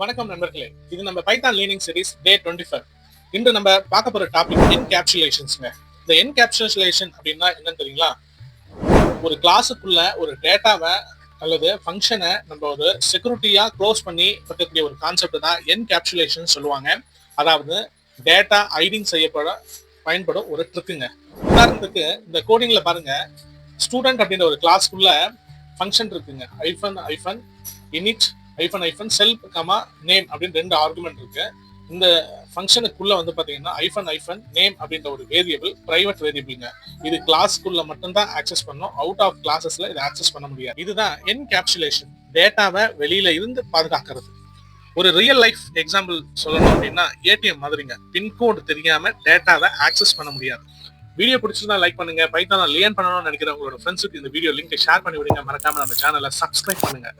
வணக்கம் நண்பர்களே. இது நம்ம Python learning series day twenty five இன்று நம்ம பார்க்க போற டாபிக் என்கேப்சுலேஷன்ஸ்ங்க இந்த என்கேப்சுலேஷன் அப்படின்னா என்னன்னு தெரியுங்களா? ஒரு கிளாஸுக்குள்ள ஒரு டேட்டாவை அல்லது ஃபங்க்ஷனை நம்ம ஒரு செக்யூரிட்டியா க்ளோஸ் பண்ணி வைக்கக்கூடிய ஒரு கான்செப்ட் தான் என்கேப்சுலேஷன் சொல்லுவாங்க. அதாவது டேட்டா ஐடிங் செய்யப்பட பயன்படும் ஒரு ட்ரிக்குங்க உதாரணத்துக்கு இந்த கோடிங்ல பாருங்க. ஸ்டூடெண்ட் அப்படின்ற ஒரு கிளாஸ்க்குள்ள ஃபங்க்ஷன் இருக்குங்க. ஐஃபன் ஐஃபன் இனிட் ஐஃபன் ஐஃபன் செல்ஃப் கமா நேம் அப்படின்னு ரெண்டு ஆர்குமெண்ட் இருக்கு. இந்த ஃபங்க்ஷனுக்குள்ள வந்து பாத்தீங்கன்னா ஐஃபன் ஐஃபன் நேம் அப்படின்ற ஒரு வேரியபிள் பிரைவேட் வேரியபிள்ங்க இது கிளாஸ்க்குள்ள மட்டும்தான் ஆக்சஸ் பண்ணும். அவுட் ஆஃப் கிளாஸஸ்ல இதை ஆக்சஸ் பண்ண முடியாது. இதுதான் என்கேப்சுலேஷன் டேட்டாவை வெளியில இருந்து பாதுகாக்கிறது. ஒரு ரியல் லைஃப் எக்ஸாம்பிள் சொல்லணும் அப்படின்னா ஏடிஎம் மாதிரிங்க. பின்கோடு தெரியாம டேட்டாவை ஆக்சஸ் பண்ண முடியாது. வீடியோ பிடிச்சிருந்தா லைக் பண்ணுங்க. பைத்தான லேர்ன் பண்ணணும்னு நினைக்கிற உங்களோட ஃப்ரெண்ட்ஸுக்கு இந்த வீடியோ லிங்க் ஷேர் பண்ணி விடுங்க. மறக்காம நம்ம சேனலை சப்ஸ்கிரைப் பண்ணுங்க.